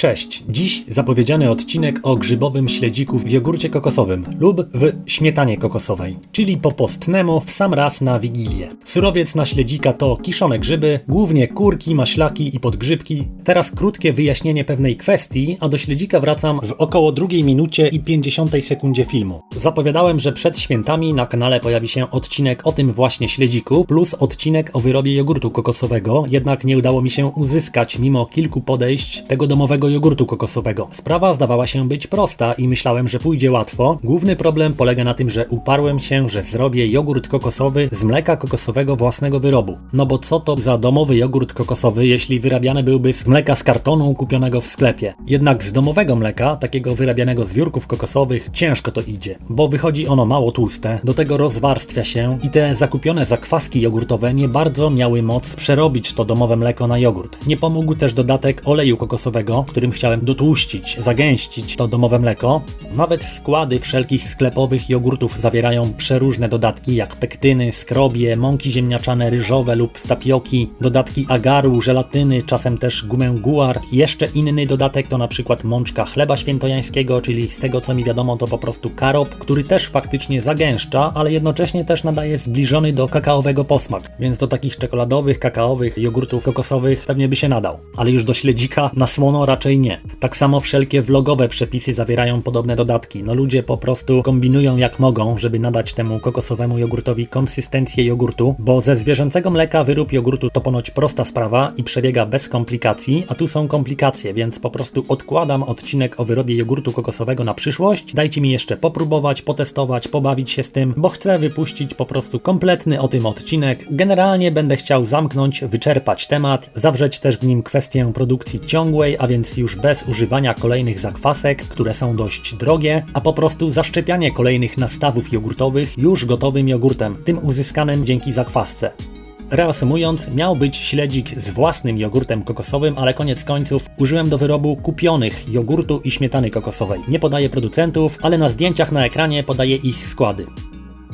Cześć, dziś zapowiedziany odcinek o grzybowym śledziku w jogurcie kokosowym lub w śmietanie kokosowej, czyli po postnemu w sam raz na Wigilię. Surowiec na śledzika to kiszone grzyby, głównie kurki, maślaki i podgrzybki. Teraz krótkie wyjaśnienie pewnej kwestii, a do śledzika wracam w około drugiej minucie i 50 sekundzie filmu. Zapowiadałem, że przed świętami na kanale pojawi się odcinek o tym właśnie śledziku, plus odcinek o wyrobie jogurtu kokosowego, jednak nie udało mi się uzyskać mimo kilku podejść tego domowego jogurtu kokosowego. Sprawa zdawała się być prosta i myślałem, że pójdzie łatwo. Główny problem polega na tym, że uparłem się, że zrobię jogurt kokosowy z mleka kokosowego własnego wyrobu. No bo co to za domowy jogurt kokosowy, jeśli wyrabiany byłby z mleka z kartonu kupionego w sklepie? Jednak z domowego mleka, takiego wyrabianego z wiórków kokosowych, ciężko to idzie, bo wychodzi ono mało tłuste, do tego rozwarstwia się i te zakupione zakwaski jogurtowe nie bardzo miały moc przerobić to domowe mleko na jogurt. Nie pomógł też dodatek oleju kokosowego, którym chciałem dotłuścić, zagęścić to domowe mleko. Nawet składy wszelkich sklepowych jogurtów zawierają przeróżne dodatki, jak pektyny, skrobie, mąki ziemniaczane ryżowe lub stapioki, dodatki agaru, żelatyny, czasem też gumę guar. Jeszcze inny dodatek to na przykład mączka chleba świętojańskiego, czyli z tego co mi wiadomo to po prostu karop, który też faktycznie zagęszcza, ale jednocześnie też nadaje zbliżony do kakaowego posmak, więc do takich czekoladowych, kakaowych jogurtów kokosowych pewnie by się nadał. Ale już do śledzika na słono raczej nie. Tak samo wszelkie vlogowe przepisy zawierają podobne dodatki. No ludzie po prostu kombinują jak mogą, żeby nadać temu kokosowemu jogurtowi konsystencję jogurtu, bo ze zwierzęcego mleka wyrób jogurtu to ponoć prosta sprawa i przebiega bez komplikacji, a tu są komplikacje, więc po prostu odkładam odcinek o wyrobie jogurtu kokosowego na przyszłość. Dajcie mi jeszcze popróbować, potestować, pobawić się z tym, bo chcę wypuścić po prostu kompletny o tym odcinek. Generalnie będę chciał zamknąć, wyczerpać temat, zawrzeć też w nim kwestię produkcji ciągłej, a więc już bez używania kolejnych zakwasek, które są dość drogie, a po prostu zaszczepianie kolejnych nastawów jogurtowych już gotowym jogurtem, tym uzyskanym dzięki zakwasce. Reasumując, miał być śledzik z własnym jogurtem kokosowym, ale koniec końców użyłem do wyrobu kupionych jogurtu i śmietany kokosowej. Nie podaję producentów, ale na zdjęciach na ekranie podaję ich składy.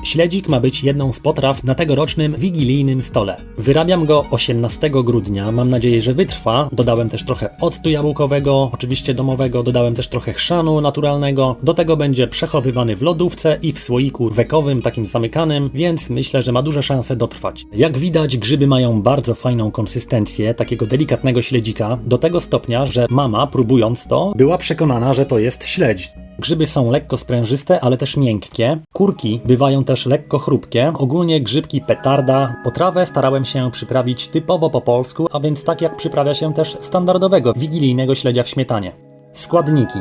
Śledzik ma być jedną z potraw na tegorocznym wigilijnym stole. Wyrabiam go 18 grudnia, mam nadzieję, że wytrwa. Dodałem też trochę octu jabłkowego, oczywiście domowego, dodałem też trochę chrzanu naturalnego. Do tego będzie przechowywany w lodówce i w słoiku wekowym, takim zamykanym, więc myślę, że ma duże szanse dotrwać. Jak widać, grzyby mają bardzo fajną konsystencję, takiego delikatnego śledzika, do tego stopnia, że mama, próbując to, była przekonana, że to jest śledź. Grzyby są lekko sprężyste, ale też miękkie. Kurki bywają też lekko chrupkie. Ogólnie grzybki petarda. Potrawę starałem się przyprawić typowo po polsku, a więc tak jak przyprawia się też standardowego wigilijnego śledzia w śmietanie. Składniki.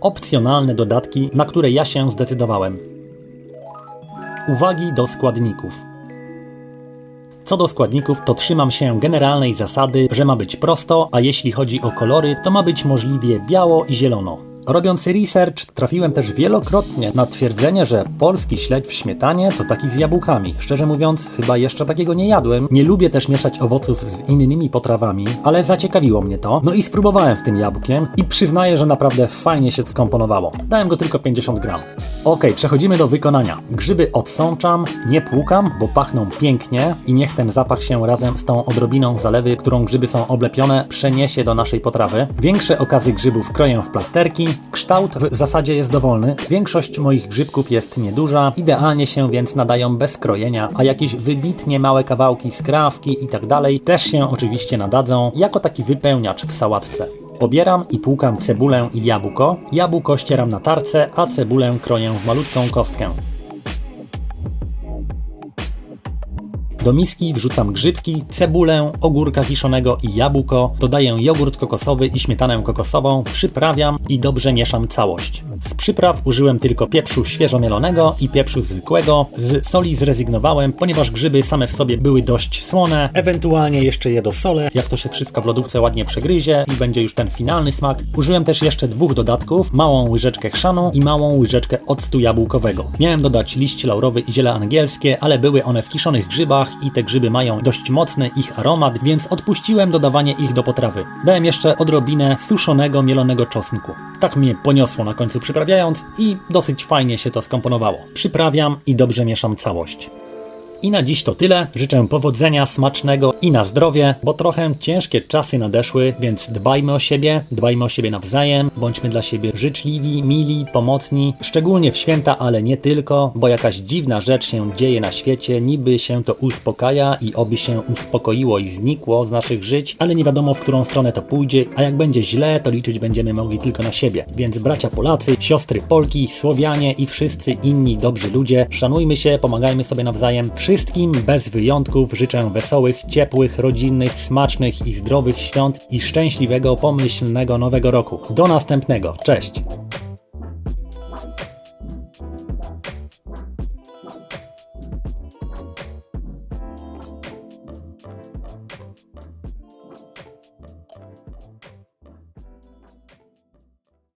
Opcjonalne dodatki, na które ja się zdecydowałem. Uwagi do składników. Co do składników, to trzymam się generalnej zasady, że ma być prosto, a jeśli chodzi o kolory, to ma być możliwie biało i zielono. Robiąc research, trafiłem też wielokrotnie na twierdzenie, że polski śledź w śmietanie to taki z jabłkami. Szczerze mówiąc, chyba jeszcze takiego nie jadłem. Nie lubię też mieszać owoców z innymi potrawami, ale zaciekawiło mnie to. No i spróbowałem z tym jabłkiem i przyznaję, że naprawdę fajnie się skomponowało. Dałem go tylko 50 gram. Ok, przechodzimy do wykonania. Grzyby odsączam, nie płukam, bo pachną pięknie i niech ten zapach się razem z tą odrobiną zalewy, którą grzyby są oblepione, przeniesie do naszej potrawy. Większe okazy grzybów kroję w plasterki, Kształt w zasadzie jest dowolny. Większość moich grzybków jest nieduża, idealnie się więc nadają bez krojenia, a jakieś wybitnie małe kawałki skrawki i tak dalej też się oczywiście nadadzą jako taki wypełniacz w sałatce. Pobieram i płukam cebulę i jabłko. Jabłko ścieram na tarce, a cebulę kroję w malutką kostkę. Do miski wrzucam grzybki, cebulę, ogórka kiszonego i jabłko, dodaję jogurt kokosowy i śmietanę kokosową, przyprawiam i dobrze mieszam całość. Z przypraw użyłem tylko pieprzu świeżomielonego i pieprzu zwykłego. Z soli zrezygnowałem, ponieważ grzyby same w sobie były dość słone. Ewentualnie jeszcze je dosolę, jak to się wszystko w lodówce ładnie przegryzie i będzie już ten finalny smak. Użyłem też jeszcze dwóch dodatków, małą łyżeczkę chrzanu i małą łyżeczkę octu jabłkowego. Miałem dodać liść laurowy i ziele angielskie, ale były one w kiszonych grzybach i te grzyby mają dość mocny ich aromat, więc odpuściłem dodawanie ich do potrawy. Dałem jeszcze odrobinę suszonego, mielonego czosnku. Tak mnie poniosło na końcu przyprawiając i dosyć fajnie się to skomponowało. Przyprawiam i dobrze mieszam całość. I na dziś to tyle. Życzę powodzenia, smacznego i na zdrowie, bo trochę ciężkie czasy nadeszły, więc dbajmy o siebie, dbajmy o siebie nawzajem, bądźmy dla siebie życzliwi, mili, pomocni, szczególnie w święta, ale nie tylko, bo jakaś dziwna rzecz się dzieje na świecie, niby się to uspokaja i oby się uspokoiło i znikło z naszych żyć, ale nie wiadomo w którą stronę to pójdzie, a jak będzie źle, to liczyć będziemy mogli tylko na siebie. Więc bracia Polacy, siostry Polki, Słowianie i wszyscy inni dobrzy ludzie, szanujmy się, pomagajmy sobie nawzajem. Wszystkim bez wyjątków życzę wesołych, ciepłych, rodzinnych, smacznych i zdrowych świąt i szczęśliwego, pomyślnego nowego roku. Do następnego. Cześć!